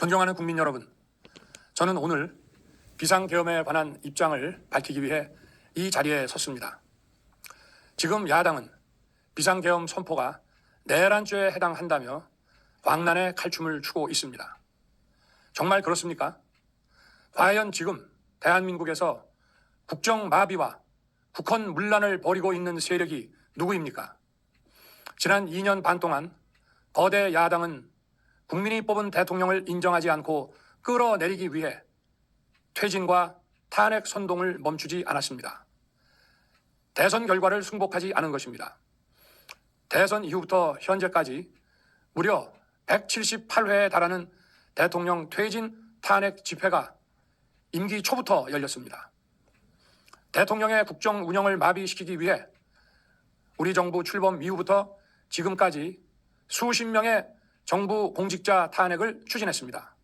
존경하는 국민 여러분, 저는 오늘 비상계엄에 관한 입장을 밝히기 위해 이 자리에 섰습니다. 지금 야당은 비상계엄 선포가 내란죄에 해당한다며 광란의 칼춤을 추고 있습니다. 정말 그렇습니까? 과연 지금 대한민국에서 국정 마비와 국헌 문란을 벌이고 있는 세력이 누구입니까? 지난 2년 반 동안 거대 야당은 국민이 뽑은 대통령을 인정하지 않고 끌어내리기 위해 퇴진과 탄핵 선동을 멈추지 않았습니다. 대선 결과를 승복하지 않은 것입니다. 대선 이후부터 현재까지 무려 178회에 달하는 대통령 퇴진 탄핵 집회가 임기 초부터 열렸습니다. 대통령의 국정 운영을 마비시키기 위해 우리 정부 출범 이후부터 지금까지 수십 명의 정부 공직자 탄핵을 추진했습니다.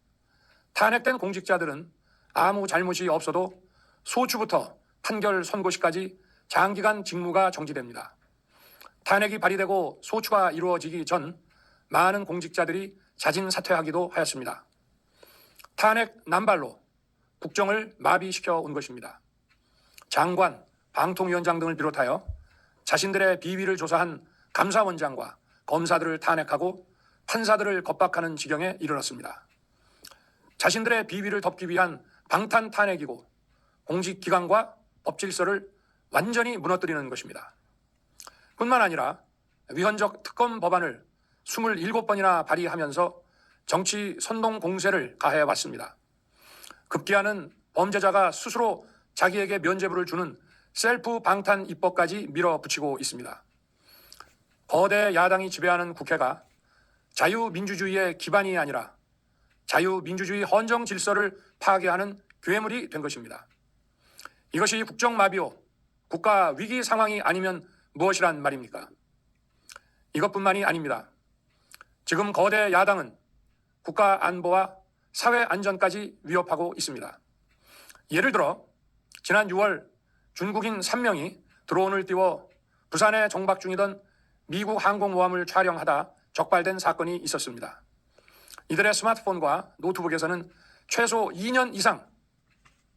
탄핵된 공직자들은 아무 잘못이 없어도 소추부터 판결 선고시까지 장기간 직무가 정지됩니다. 탄핵이 발의되고 소추가 이루어지기 전 많은 공직자들이 자진 사퇴하기도 하였습니다. 탄핵 남발로 국정을 마비시켜 온 것입니다. 장관, 방통위원장 등을 비롯하여 자신들의 비위를 조사한 감사원장과 검사들을 탄핵하고 판사들을 겁박하는 지경에 이르렀습니다. 자신들의 비위를 덮기 위한 방탄 탄핵이고 공직기관과 법질서를 완전히 무너뜨리는 것입니다. 뿐만 아니라 위헌적 특검 법안을 27번이나 발의하면서 정치 선동 공세를 가해 왔습니다. 급기야는 범죄자가 스스로 자기에게 면죄부를 주는 셀프 방탄 입법까지 밀어붙이고 있습니다. 거대 야당이 지배하는 국회가 자유민주주의의 기반이 아니라 자유민주주의 헌정 질서를 파괴하는 괴물이 된 것입니다. 이것이 국정마비오 국가 위기 상황이 아니면 무엇이란 말입니까? 이것뿐만이 아닙니다. 지금 거대 야당은 국가 안보와 사회 안전까지 위협하고 있습니다. 예를 들어 지난 6월 중국인 3명이 드론을 띄워 부산에 정박 중이던 미국 항공모함을 촬영하다 적발된 사건이 있었습니다. 이들의 스마트폰과 노트북에서는 최소 2년 이상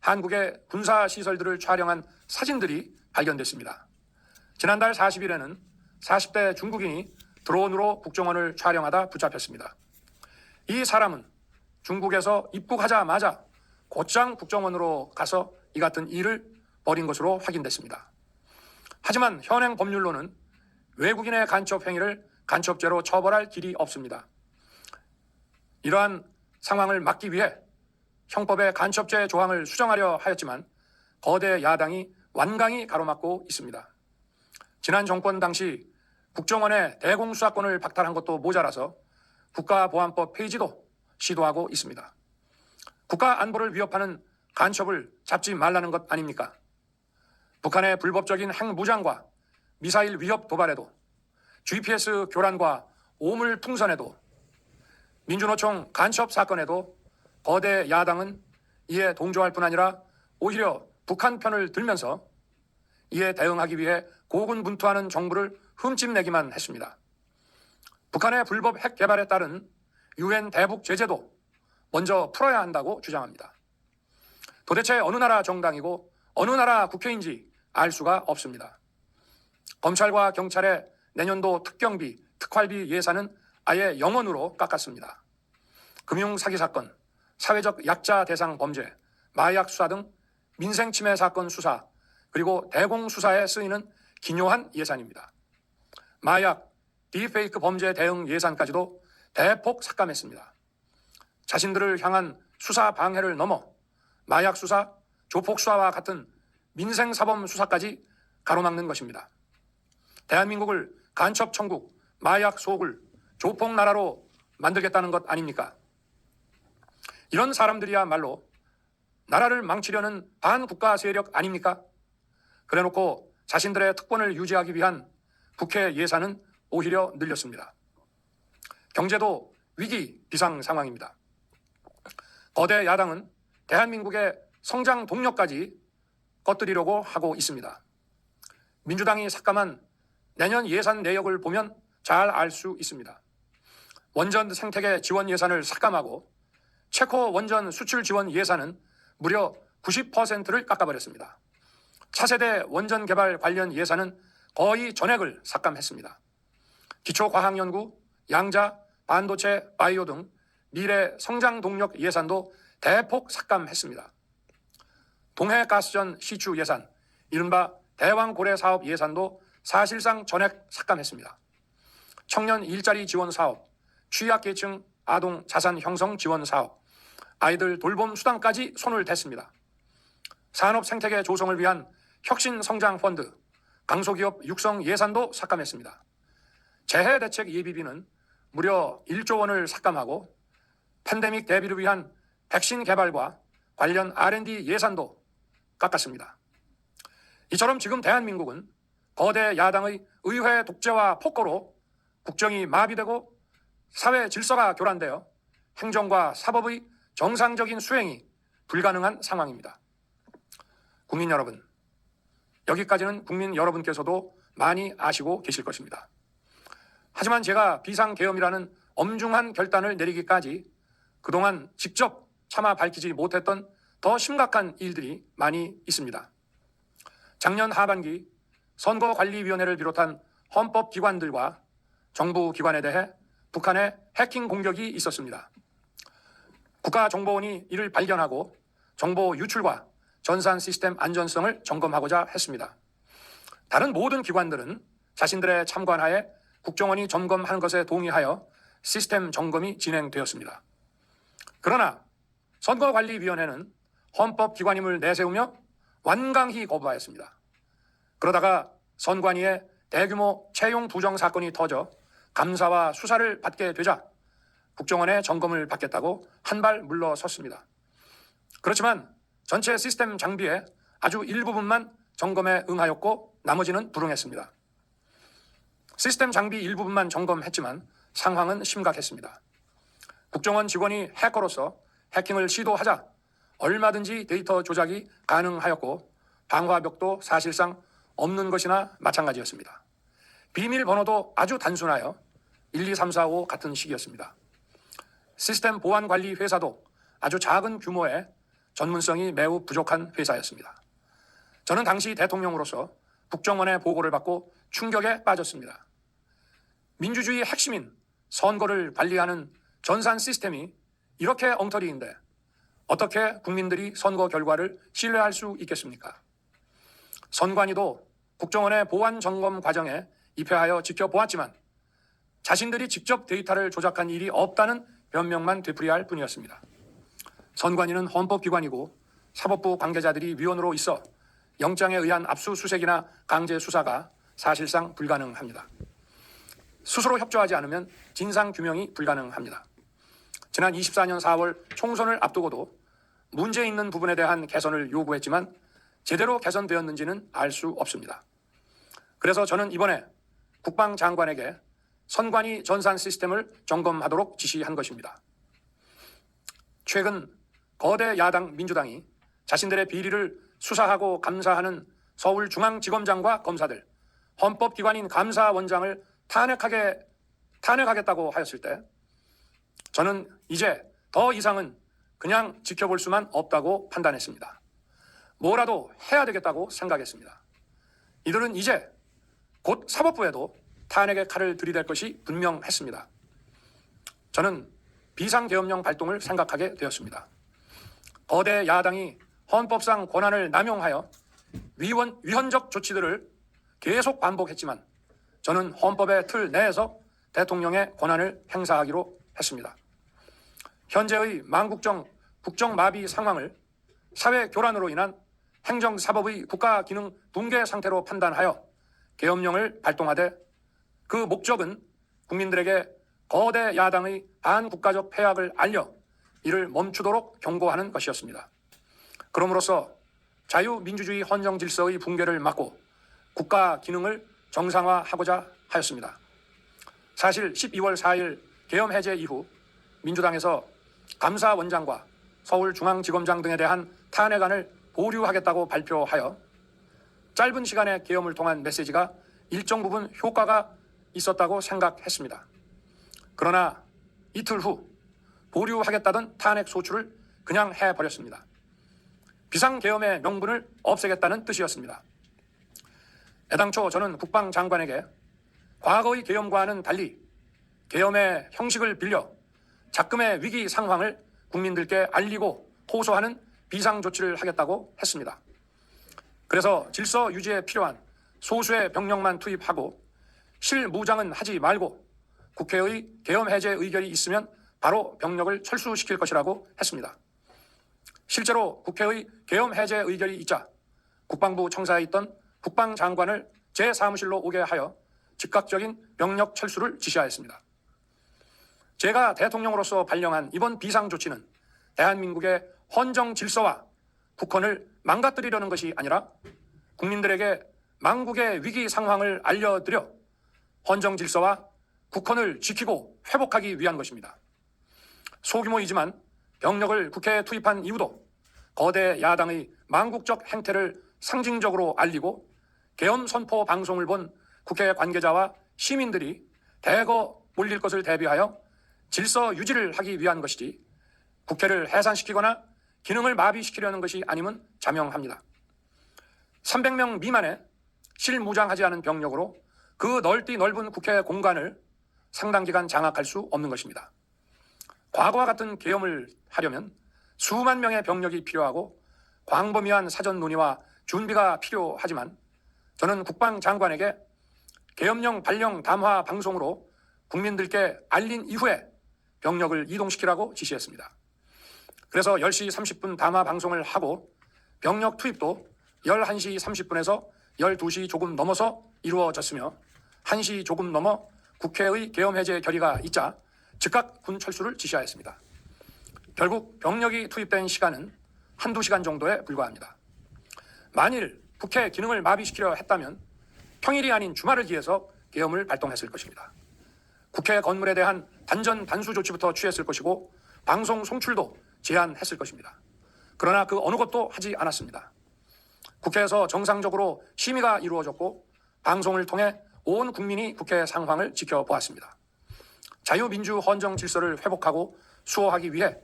한국의 군사 시설들을 촬영한 사진들이 발견됐습니다. 지난달 40일에는 40대 중국인이 드론으로 국정원을 촬영하다 붙잡혔습니다. 이 사람은 중국에서 입국하자마자 곧장 국정원으로 가서 이 같은 일을 벌인 것으로 확인됐습니다. 하지만 현행 법률로는 외국인의 간첩 행위를 간첩죄로 처벌할 길이 없습니다. 이러한 상황을 막기 위해 형법의 간첩죄 조항을 수정하려 하였지만 거대 야당이 완강히 가로막고 있습니다. 지난 정권 당시 국정원의 대공수사권을 박탈한 것도 모자라서 국가보안법 폐지도 시도하고 있습니다. 국가 안보를 위협하는 간첩을 잡지 말라는 것 아닙니까? 북한의 불법적인 핵무장과 미사일 위협 도발에도 GPS 교란과 오물 풍선에도 민주노총 간첩 사건에도 거대 야당은 이에 동조할 뿐 아니라 오히려 북한 편을 들면서 이에 대응하기 위해 고군분투하는 정부를 흠집내기만 했습니다. 북한의 불법 핵 개발에 따른 유엔 대북 제재도 먼저 풀어야 한다고 주장합니다. 도대체 어느 나라 정당이고 어느 나라 국회인지 알 수가 없습니다. 검찰과 경찰의 내년도 특경비, 특활비 예산은 아예 영원으로 깎았습니다. 금융 사기 사건, 사회적 약자 대상 범죄, 마약 수사 등 민생 침해 사건 수사, 그리고 대공 수사에 쓰이는 기묘한 예산입니다. 마약, 딥페이크 범죄 대응 예산까지도 대폭 삭감했습니다. 자신들을 향한 수사 방해를 넘어 마약 수사, 조폭 수사와 같은 민생 사범 수사까지 가로막는 것입니다. 대한민국을 간첩 천국, 마약 소굴, 조폭 나라로 만들겠다는 것 아닙니까? 이런 사람들이야말로 나라를 망치려는 반국가 세력 아닙니까? 그래 놓고 자신들의 특권을 유지하기 위한 국회 예산은 오히려 늘렸습니다. 경제도 위기 비상 상황입니다. 거대 야당은 대한민국의 성장 동력까지 꺼뜨리려고 하고 있습니다. 민주당이 삭감한 내년 예산 내역을 보면 잘 알 수 있습니다. 원전 생태계 지원 예산을 삭감하고 체코 원전 수출 지원 예산은 무려 90%를 깎아버렸습니다. 차세대 원전 개발 관련 예산은 거의 전액을 삭감했습니다. 기초과학연구, 양자, 반도체, 바이오 등 미래 성장 동력 예산도 대폭 삭감했습니다. 동해가스전 시추 예산, 이른바 대왕고래 사업 예산도 사실상 전액 삭감했습니다. 청년 일자리 지원 사업, 취약계층 아동 자산 형성 지원 사업, 아이들 돌봄 수당까지 손을 댔습니다. 산업 생태계 조성을 위한 혁신 성장 펀드, 강소기업 육성 예산도 삭감했습니다. 재해 대책 예비비는 무려 1조 원을 삭감하고 팬데믹 대비를 위한 백신 개발과 관련 R&D 예산도 깎았습니다. 이처럼 지금 대한민국은 거대 야당의 의회 독재와 폭거로 국정이 마비되고 사회 질서가 교란되어 행정과 사법의 정상적인 수행이 불가능한 상황입니다. 국민 여러분, 여기까지는 국민 여러분께서도 많이 아시고 계실 것입니다. 하지만 제가 비상계엄이라는 엄중한 결단을 내리기까지 그동안 직접 차마 밝히지 못했던 더 심각한 일들이 많이 있습니다. 작년 하반기 선거관리위원회를 비롯한 헌법기관들과 정부 기관에 대해 북한의 해킹 공격이 있었습니다. 국가정보원이 이를 발견하고 정보 유출과 전산 시스템 안전성을 점검하고자 했습니다. 다른 모든 기관들은 자신들의 참관하에 국정원이 점검하는 것에 동의하여 시스템 점검이 진행되었습니다. 그러나 선거관리위원회는 헌법기관임을 내세우며 완강히 거부하였습니다. 그러다가 선관위에 대규모 채용 부정 사건이 터져 감사와 수사를 받게 되자 국정원의 점검을 받겠다고 한 발 물러섰습니다. 그렇지만 전체 시스템 장비의 아주 일부분만 점검에 응하였고 나머지는 불응했습니다. 시스템 장비 일부분만 점검했지만 상황은 심각했습니다. 국정원 직원이 해커로서 해킹을 시도하자 얼마든지 데이터 조작이 가능하였고 방화벽도 사실상 없는 것이나 마찬가지였습니다. 비밀번호도 아주 단순하여 1, 2, 3, 4, 5 같은 식이었습니다. 시스템 보안 관리 회사도 아주 작은 규모의 전문성이 매우 부족한 회사였습니다. 저는 당시 대통령으로서 국정원의 보고를 받고 충격에 빠졌습니다. 민주주의의 핵심인 선거를 관리하는 전산 시스템이 이렇게 엉터리인데 어떻게 국민들이 선거 결과를 신뢰할 수 있겠습니까? 선관위도 국정원의 보안 점검 과정에 입회하여 지켜보았지만 자신들이 직접 데이터를 조작한 일이 없다는 변명만 되풀이할 뿐이었습니다. 선관위는 헌법기관이고 사법부 관계자들이 위원으로 있어 영장에 의한 압수수색이나 강제 수사가 사실상 불가능합니다. 스스로 협조하지 않으면 진상 규명이 불가능합니다. 지난 24년 4월 총선을 앞두고도 문제 있는 부분에 대한 개선을 요구했지만 제대로 개선되었는지는 알 수 없습니다. 그래서 저는 이번에 국방장관에게 선관위 전산 시스템을 점검하도록 지시한 것입니다. 최근 거대 야당 민주당이 자신들의 비리를 수사하고 감사하는 서울중앙지검장과 검사들, 헌법기관인 감사원장을 탄핵하게 탄핵하겠다고 하였을 때 저는 이제 더 이상은 그냥 지켜볼 수만 없다고 판단했습니다. 뭐라도 해야 되겠다고 생각했습니다. 이들은 이제 곧 사법부에도 탄핵의 칼을 들이댈 것이 분명했습니다. 저는 비상계엄령 발동을 생각하게 되었습니다. 거대 야당이 헌법상 권한을 남용하여 위원, 위헌적 조치들을 계속 반복했지만 저는 헌법의 틀 내에서 대통령의 권한을 행사하기로 했습니다. 현재의 망국정 국정 마비 상황을 사회 교란으로 인한 행정사법의 국가 기능 붕괴 상태로 판단하여 계엄령을 발동하되 그 목적은 국민들에게 거대 야당의 반국가적 폐악을 알려 이를 멈추도록 경고하는 것이었습니다. 그럼으로써 자유민주주의 헌정 질서의 붕괴를 막고 국가 기능을 정상화하고자 하였습니다. 사실 12월 4일 계엄 해제 이후 민주당에서 감사원장과 서울중앙지검장 등에 대한 탄핵안을 보류하겠다고 발표하여 짧은 시간의 계엄을 통한 메시지가 일정 부분 효과가 있었다고 생각했습니다. 그러나 이틀 후 보류하겠다던 탄핵 소추를 그냥 해버렸습니다. 비상계엄의 명분을 없애겠다는 뜻이었습니다. 애당초 저는 국방장관에게 과거의 계엄과는 달리 계엄의 형식을 빌려 작금의 위기 상황을 국민들께 알리고 호소하는 비상 조치를 하겠다고 했습니다. 그래서 질서 유지에 필요한 소수의 병력만 투입하고 실무장은 하지 말고 국회의 계엄 해제 의결이 있으면 바로 병력을 철수시킬 것이라고 했습니다. 실제로 국회의 계엄 해제 의결이 있자 국방부 청사에 있던 국방장관을 제 사무실로 오게 하여 즉각적인 병력 철수를 지시하였습니다. 제가 대통령으로서 발령한 이번 비상조치는 대한민국의 헌정 질서와 국헌을 망가뜨리려는 것이 아니라 국민들에게 망국의 위기 상황을 알려드려 헌정 질서와 국헌을 지키고 회복하기 위한 것입니다. 소규모이지만 병력을 국회에 투입한 이유도 거대 야당의 망국적 행태를 상징적으로 알리고 계엄 선포 방송을 본 국회 관계자와 시민들이 대거 몰릴 것을 대비하여 질서 유지를 하기 위한 것이지 국회를 해산시키거나 기능을 마비시키려는 것이 아님은 자명합니다. 300명 미만의 실무장하지 않은 병력으로 그 넓디 넓은 국회 공간을 상당 기간 장악할 수 없는 것입니다. 과거와 같은 계엄을 하려면 수만 명의 병력이 필요하고 광범위한 사전 논의와 준비가 필요하지만 저는 국방장관에게 계엄령 발령 담화 방송으로 국민들께 알린 이후에 병력을 이동시키라고 지시했습니다. 그래서 10시 30분 담화 방송을 하고 병력 투입도 11시 30분에서 12시 조금 넘어서 이루어졌으며 1시 조금 넘어 국회의 계엄 해제 결의가 있자 즉각 군 철수를 지시하였습니다. 결국 병력이 투입된 시간은 한두 시간 정도에 불과합니다. 만일 국회 기능을 마비시키려 했다면 평일이 아닌 주말을 기해서 계엄을 발동했을 것입니다. 국회 건물에 대한 단전 단수 조치부터 취했을 것이고 방송 송출도 제한했을 것입니다. 그러나 그 어느 것도 하지 않았습니다. 국회에서 정상적으로 심의가 이루어졌고 방송을 통해 온 국민이 국회 상황을 지켜보았습니다. 자유민주 헌정 질서를 회복하고 수호하기 위해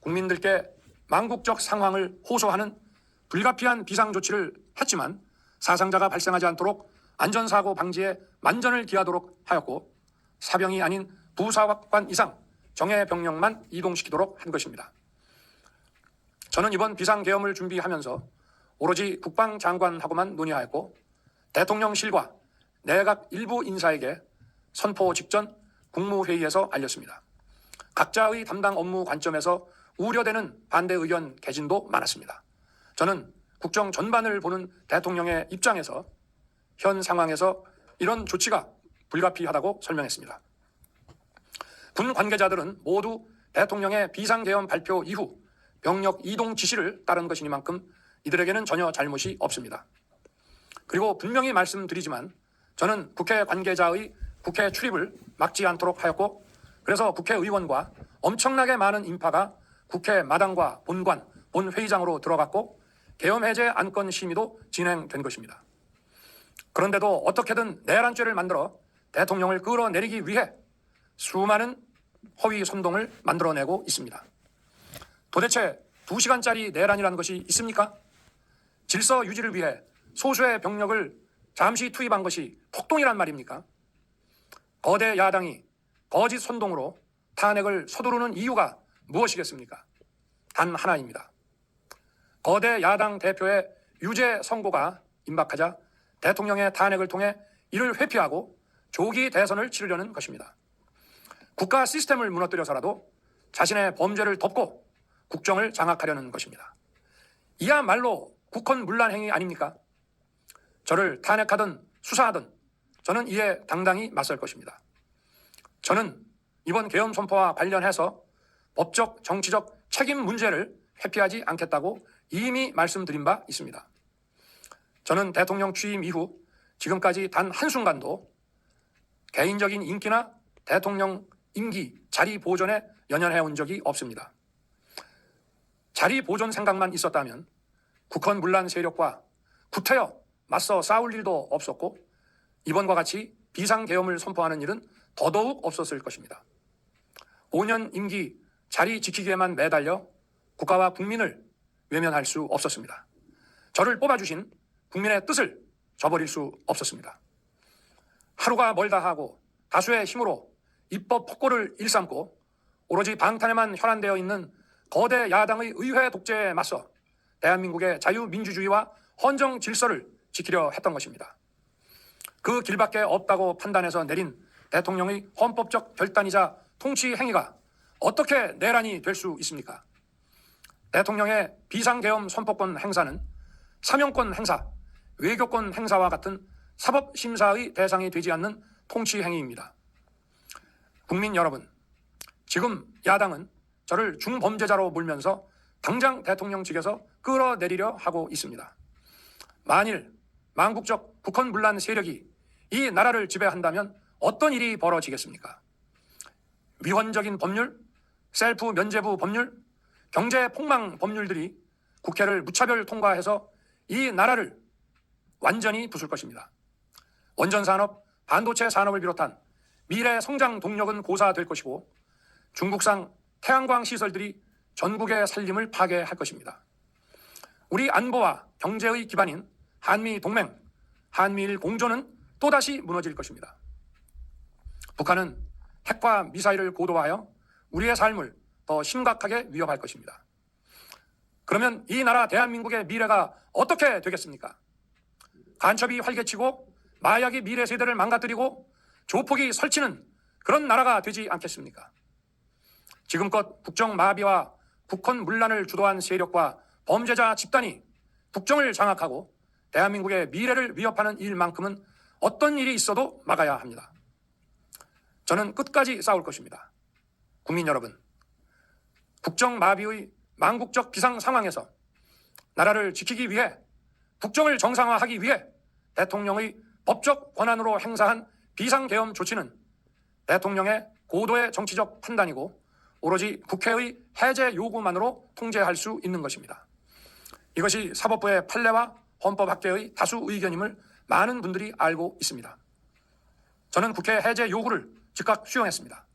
국민들께 망국적 상황을 호소하는 불가피한 비상 조치를 했지만 사상자가 발생하지 않도록 안전사고 방지에 만전을 기하도록 하였고 사병이 아닌 부사관 이상 정예 병력만 이동시키도록 한 것입니다. 저는 이번 비상계엄을 준비하면서 오로지 국방장관하고만 논의하였고 대통령실과 내각 일부 인사에게 선포 직전 국무회의에서 알렸습니다. 각자의 담당 업무 관점에서 우려되는 반대 의견 개진도 많았습니다. 저는 국정 전반을 보는 대통령의 입장에서 현 상황에서 이런 조치가 불가피하다고 설명했습니다. 군 관계자들은 모두 대통령의 비상계엄 발표 이후 병력 이동 지시를 따른 것이니만큼 이들에게는 전혀 잘못이 없습니다. 그리고 분명히 말씀드리지만 저는 국회 관계자의 국회 출입을 막지 않도록 하였고 그래서 국회의원과 엄청나게 많은 인파가 국회 마당과 본관, 본회의장으로 들어갔고 계엄 해제 안건 심의도 진행된 것입니다. 그런데도 어떻게든 내란죄를 만들어 대통령을 끌어내리기 위해 수많은 허위 선동을 만들어내고 있습니다. 도대체 2시간짜리 내란이라는 것이 있습니까? 질서 유지를 위해 소수의 병력을 잠시 투입한 것이 폭동이란 말입니까? 거대 야당이 거짓 선동으로 탄핵을 서두르는 이유가 무엇이겠습니까? 단 하나입니다. 거대 야당 대표의 유죄 선고가 임박하자 대통령의 탄핵을 통해 이를 회피하고 조기 대선을 치르려는 것입니다. 국가 시스템을 무너뜨려서라도 자신의 범죄를 덮고 국정을 장악하려는 것입니다. 이야말로 국헌 문란 행위 아닙니까? 저를 탄핵하든 수사하든 저는 이에 당당히 맞설 것입니다. 저는 이번 계엄 선포와 관련해서 법적, 정치적 책임 문제를 회피하지 않겠다고 이미 말씀드린 바 있습니다. 저는 대통령 취임 이후 지금까지 단 한순간도 개인적인 인기나 대통령 임기 자리 보존에 연연해 온 적이 없습니다. 자리 보존 생각만 있었다면 국헌 문란 세력과 구태여 맞서 싸울 일도 없었고 이번과 같이 비상계엄을 선포하는 일은 더더욱 없었을 것입니다. 5년 임기 자리 지키기에만 매달려 국가와 국민을 외면할 수 없었습니다. 저를 뽑아주신 국민의 뜻을 저버릴 수 없었습니다. 하루가 멀다 하고 다수의 힘으로 입법 폭고를 일삼고 오로지 방탄에만 혈안되어 있는 거대 야당의 의회 독재에 맞서 대한민국의 자유민주주의와 헌정 질서를 지키려 했던 것입니다. 그 길밖에 없다고 판단해서 내린 대통령의 헌법적 결단이자 통치 행위가 어떻게 내란이 될 수 있습니까? 대통령의 비상계엄 선포권 행사는 사명권 행사, 외교권 행사와 같은 사법심사의 대상이 되지 않는 통치 행위입니다. 국민 여러분, 지금 야당은 저를 중범죄자로 몰면서 당장 대통령직에서 끌어내리려 하고 있습니다. 만일 망국적 북한 문란 세력이 이 나라를 지배한다면 어떤 일이 벌어지겠습니까? 위헌적인 법률, 셀프 면제부 법률, 경제 폭망 법률들이 국회를 무차별 통과해서 이 나라를 완전히 부술 것입니다. 원전 산업, 반도체 산업을 비롯한 미래 성장 동력은 고사될 것이고 중국산 태양광 시설들이 전국의 살림을 파괴할 것입니다. 우리 안보와 경제의 기반인 한미 동맹, 한미일 공조는 또다시 무너질 것입니다. 북한은 핵과 미사일을 고도화하여 우리의 삶을 더 심각하게 위협할 것입니다. 그러면 이 나라 대한민국의 미래가 어떻게 되겠습니까? 간첩이 활개치고 마약이 미래 세대를 망가뜨리고 조폭이 설치는 그런 나라가 되지 않겠습니까? 지금껏 국정 마비와 북한 문란을 주도한 세력과 범죄자 집단이 국정을 장악하고 대한민국의 미래를 위협하는 일만큼은 어떤 일이 있어도 막아야 합니다. 저는 끝까지 싸울 것입니다. 국민 여러분, 국정 마비의 망국적 비상 상황에서 나라를 지키기 위해 국정을 정상화하기 위해 대통령의 법적 권한으로 행사한 비상계엄 조치는 대통령의 고도의 정치적 판단이고 오로지 국회의 해제 요구만으로 통제할 수 있는 것입니다. 이것이 사법부의 판례와 헌법학계의 다수 의견임을 많은 분들이 알고 있습니다. 저는 국회 해제 요구를 즉각 수용했습니다.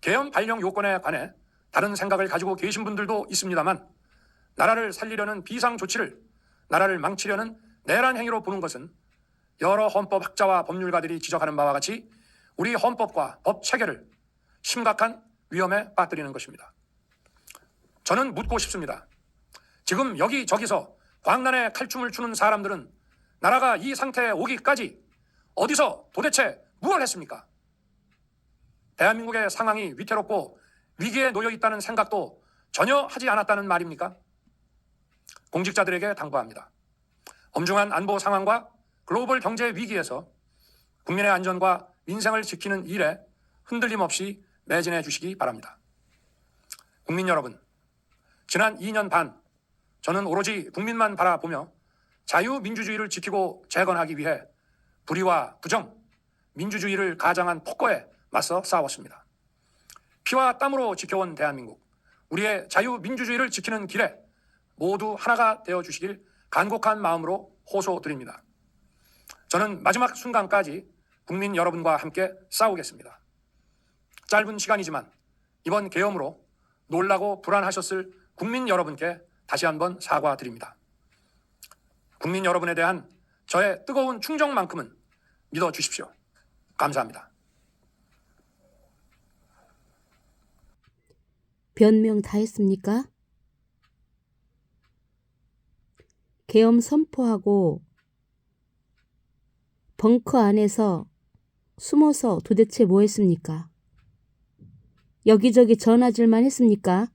개헌 발령 요건에 관해 다른 생각을 가지고 계신 분들도 있습니다만 나라를 살리려는 비상 조치를 나라를 망치려는 내란 행위로 보는 것은 여러 헌법학자와 법률가들이 지적하는 바와 같이 우리 헌법과 법 체계를 심각한 위험에 빠뜨리는 것입니다. 저는 묻고 싶습니다. 지금 여기 저기서 광란에 칼춤을 추는 사람들은 나라가 이 상태에 오기까지 어디서 도대체 무엇을 했습니까? 대한민국의 상황이 위태롭고 위기에 놓여 있다는 생각도 전혀 하지 않았다는 말입니까? 공직자들에게 당부합니다. 엄중한 안보 상황과 글로벌 경제 위기에서 국민의 안전과 민생을 지키는 일에 흔들림 없이 매진해 주시기 바랍니다. 국민 여러분, 지난 2년 반 저는 오로지 국민만 바라보며 자유민주주의를 지키고 재건하기 위해 불의와 부정, 민주주의를 가장한 폭거에 맞서 싸웠습니다. 피와 땀으로 지켜온 대한민국, 우리의 자유민주주의를 지키는 길에 모두 하나가 되어 주시길 간곡한 마음으로 호소드립니다. 저는 마지막 순간까지 국민 여러분과 함께 싸우겠습니다. 짧은 시간이지만 이번 계엄으로 놀라고 불안하셨을 국민 여러분께 다시 한번 사과드립니다. 국민 여러분에 대한 저의 뜨거운 충정만큼은 믿어 주십시오. 감사합니다. 변명 다 했습니까? 계엄 선포하고 벙커 안에서 숨어서 도대체 뭐 했습니까? 여기저기 전화질만 했습니까?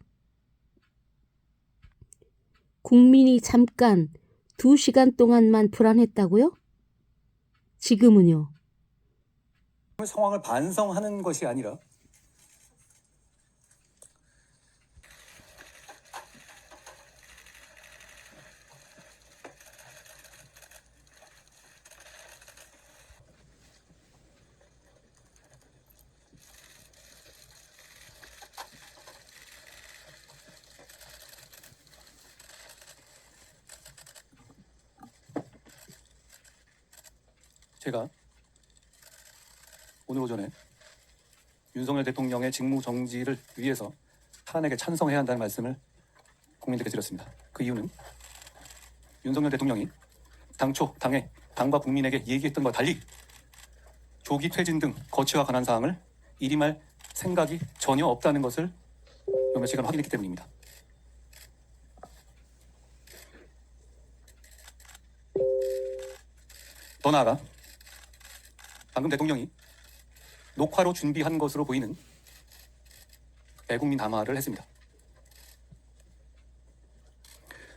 국민이 잠깐 두 시간 동안만 불안했다고요? 지금은요? 상황을 반성하는 것이 아니라 제가 오늘 오전에 윤석열 대통령의 직무 정지를 위해서 탄핵에 찬성해야 한다는 말씀을 국민들께 드렸습니다. 그 이유는 윤석열 대통령이 당초 당에 당과 국민에게 얘기했던 것과 달리 조기 퇴진 등 거취와 관한 사항을 일임할 생각이 전혀 없다는 것을 요 며칠간 확인했기 때문입니다. 더 나아가 방금 대통령이 녹화로 준비한 것으로 보이는 대국민 담화를 했습니다.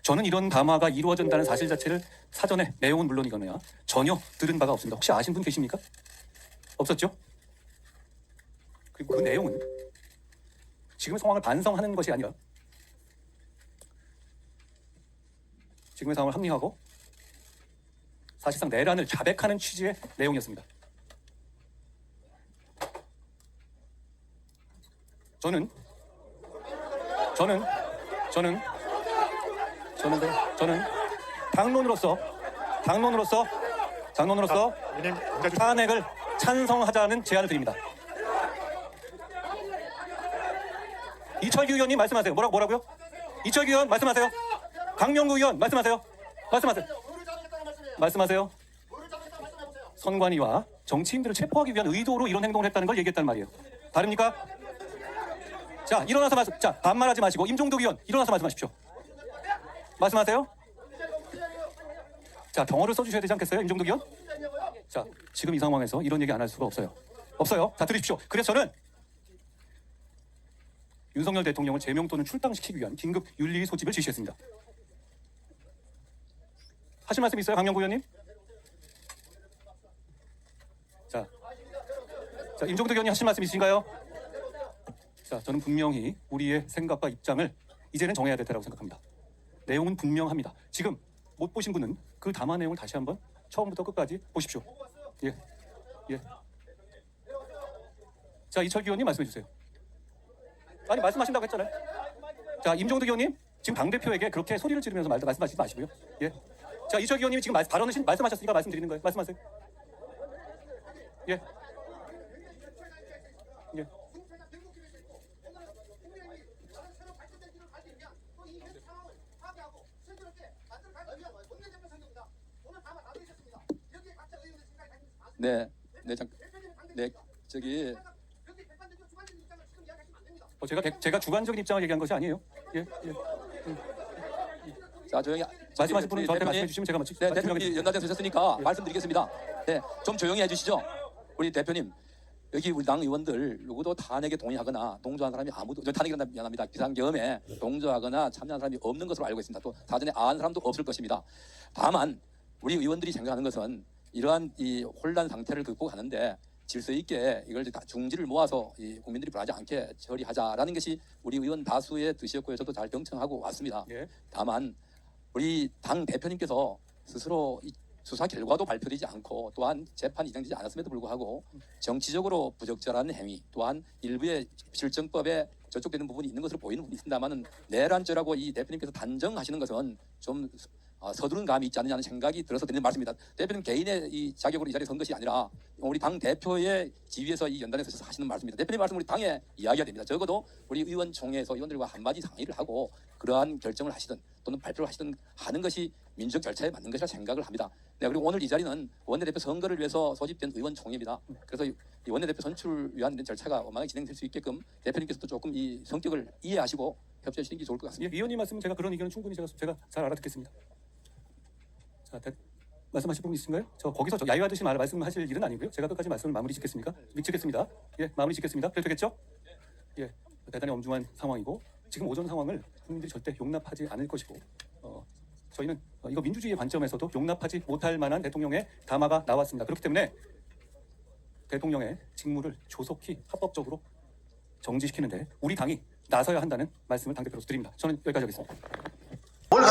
저는 이런 담화가 이루어진다는 사실 자체를 사전에 내용은 물론이거나 전혀 들은 바가 없습니다. 혹시 아신 분 계십니까? 없었죠? 그리고 그 내용은 지금의 상황을 반성하는 것이 아니라 지금의 상황을 합리화하고 사실상 내란을 자백하는 취지의 내용이었습니다. 저는 저는 저는 저는 저는 당론으로서 당론으로서 당론으로서 탄핵을 찬성하자는 제안을 드립니다. 이철규 의원님 말씀하세요. 뭐라고 뭐라고요? 이철규 의원 말씀하세요. 강명구 의원 말씀하세요. 말씀하세요. 말씀하세요. 선관위와 정치인들을 체포하기 위한 의도로 이런 행동을 했다는 걸 얘기했단 말이에요. 다릅니까? 자 일어나서 말씀. 자 반말하지 마시고 임종덕 의원 일어나서 말씀하십시오. 말씀하세요. 자 경어를 써주셔야 되지 않겠어요, 임종덕 의원? 자 지금 이 상황에서 이런 얘기 안 할 수가 없어요. 없어요. 자 들으십시오. 그래서 저는 윤석열 대통령을 제명 또는 출당시키기 위한 긴급 윤리 소집을 지시했습니다. 하실 말씀 있어요, 강명구 의원님? 자, 자 임종덕 의원님 하실 말씀 있으신가요? 자, 저는 분명히 우리의 생각과 입장을 이제는 정해야 될 때라고 생각합니다. 내용은 분명합니다. 지금 못 보신 분은 그 담화 내용을 다시 한번 처음부터 끝까지 보십시오. 예, 예. 자, 이철기 의원님 말씀해 주세요. 아니 말씀하신다고 했잖아요. 자, 임종덕 의원님 지금 당 대표에게 그렇게 소리를 지르면서 말, 말씀하시지 마시고요. 예. 자, 이철기 의원님이 지금 말, 발언을 신- 말씀하셨으니까 말씀드리는 거예요. 말씀하세요. 예. 예. 네, 네, 잠, 네, 저기 어, 제가 객- 제가 주관적인 입장을 얘기한 것이 아니에요. 예. 예. 자 조용히 말씀하신 분은 저한테 말씀해 주시면 제가 맞추 네, 대표님. 연단대 되셨으니까 말씀드리겠습니다. 네, 좀 조용히 해주시죠. 우리 대표님 여기 우리 당 의원들 누구도 탄핵에 동의하거나 동조한 사람이 아무도 저 탄핵이란다 미안합니다. 비상경험에 동조하거나 참여한 사람이 없는 것으로 알고 있습니다. 또 사전에 아는 사람도 없을 것입니다. 다만 우리 의원들이 생각하는 것은 이러한 이 혼란 상태를 극복하는데 질서 있게 이걸 다 중지를 모아서 이 국민들이 불하지 않게 처리하자라는 것이 우리 의원 다수의 뜻이었고요. 저도 잘 경청하고 왔습니다. 예. 다만 우리 당 대표님께서 스스로 이 수사 결과도 발표되지 않고 또한 재판이 진행되지 않았음에도 불구하고 정치적으로 부적절한 행위 또한 일부의 실정법에 저촉되는 부분이 있는 것으로 보이는 부분이 있습니다만은 내란죄라고 이 대표님께서 단정하시는 것은 좀 어, 서두른 감이 있지 않느냐는 생각이 들어서 드리는 말씀입니다. 대표님 개인의 이 자격으로 이 자리에 선 것이 아니라 우리 당 대표의 지위에서 이 연단에 서서 하시는 말씀입니다. 대표님 말씀 우리 당에 이야기가 됩니다. 적어도 우리 의원총회에서 의원들과 한마디 상의를 하고 그러한 결정을 하시든 또는 발표를 하시든 하는 것이 민주적 절차에 맞는 것이라 생각을 합니다. 네, 그리고 오늘 이 자리는 원내대표 선거를 위해서 소집된 의원총회입니다. 그래서 이 원내대표 선출을 위한 절차가 원만하게 진행될 수 있게끔 대표님께서도 조금 이 성격을 이해하시고 협조해 주시는 게 좋을 것 같습니다. 예, 위원님 말씀은 제가 그런 의견은 충분히 제가 제가 잘 알아듣겠습니다. 자, 대, 말씀하실 부분 있으신가요? 저 거기서 저 야유하듯이 말 말씀하실 일은 아니고요. 제가 끝까지 말씀을 마무리 짓겠습니까? 짓겠습니다. 예, 마무리 짓겠습니다. 그래도 되겠죠? 예, 대단히 엄중한 상황이고 지금 오전 상황을 국민들이 절대 용납하지 않을 것이고 어, 저희는 어, 이거 민주주의의 관점에서도 용납하지 못할 만한 대통령의 담화가 나왔습니다. 그렇기 때문에 대통령의 직무를 조속히 합법적으로 정지시키는데 우리 당이 나서야 한다는 말씀을 당 대표로서 드립니다. 저는 여기까지 하겠습니다.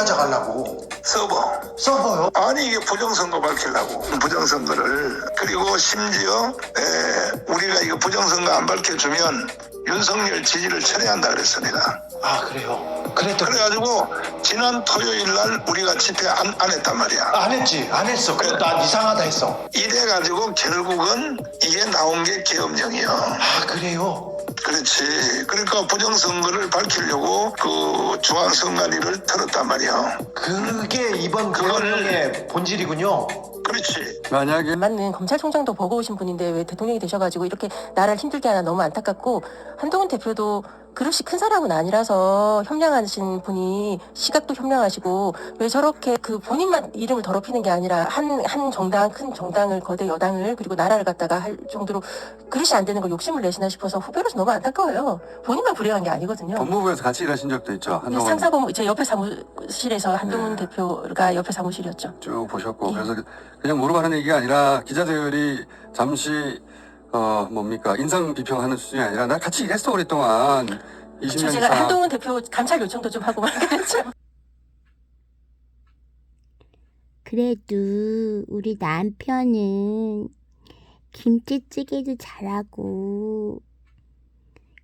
뭘 가져가려고? 서버. 서버요? 아니 이게 부정선거 밝히려고 부정선거를 그리고 심지어 에, 우리가 이거 부정선거 안 밝혀주면 윤석열 지지를 철회한다 그랬습니다. 아 그래요. 그랬더니 그래가지고 지난 토요일 날 우리가 집회 안, 안 했단 말이야. 안 했지, 안 했어. 그래도 난 이상하다 했어. 이래 가지고 결국은 이게 나온 게 계엄령이요. 아 그래요. 그렇지. 그러니까 부정선거를 밝히려고 그 중앙선관위를 틀었단 말이야. 그게 이번 그거를- 대통령의 본질이군요. 그렇지. 만약에 맞는 검찰총장도 버거우신 분인데 왜 대통령이 되셔가지고 이렇게 나라를 힘들게 하나 너무 안타깝고 한동훈 대표도 그릇이 큰 사람은 아니라서 협량하신 분이 시각도 협량하시고 왜 저렇게 그 본인만 이름을 더럽히는 게 아니라 한, 한 정당, 큰 정당을, 거대 여당을 그리고 나라를 갖다가 할 정도로 그릇이 안 되는 걸 욕심을 내시나 싶어서 후배로서 너무 안타까워요. 본인만 불행한 게 아니거든요. 법무부에서 같이 일하신 적도 있죠. 한동안 상사범, 제 옆에 사무실에서 한동훈 네. 대표가 옆에 사무실이었죠. 쭉 보셨고 예. 그래서 그냥 물어가는 얘기가 아니라 기자들이 잠시 어 뭡니까 인상 비평하는 수준이 아니라 나 같이 일했어 오랫동안 20년 저 제가 이상 한동훈 대표 감찰 요청도 좀 하고 막 그랬죠. 그래도 우리 남편은 김치찌개도 잘하고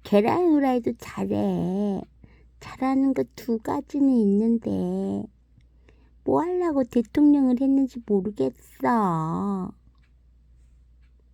계란 후라이도 잘해. 잘하는 거 두 가지는 있는데 뭐 하려고 대통령을 했는지 모르겠어.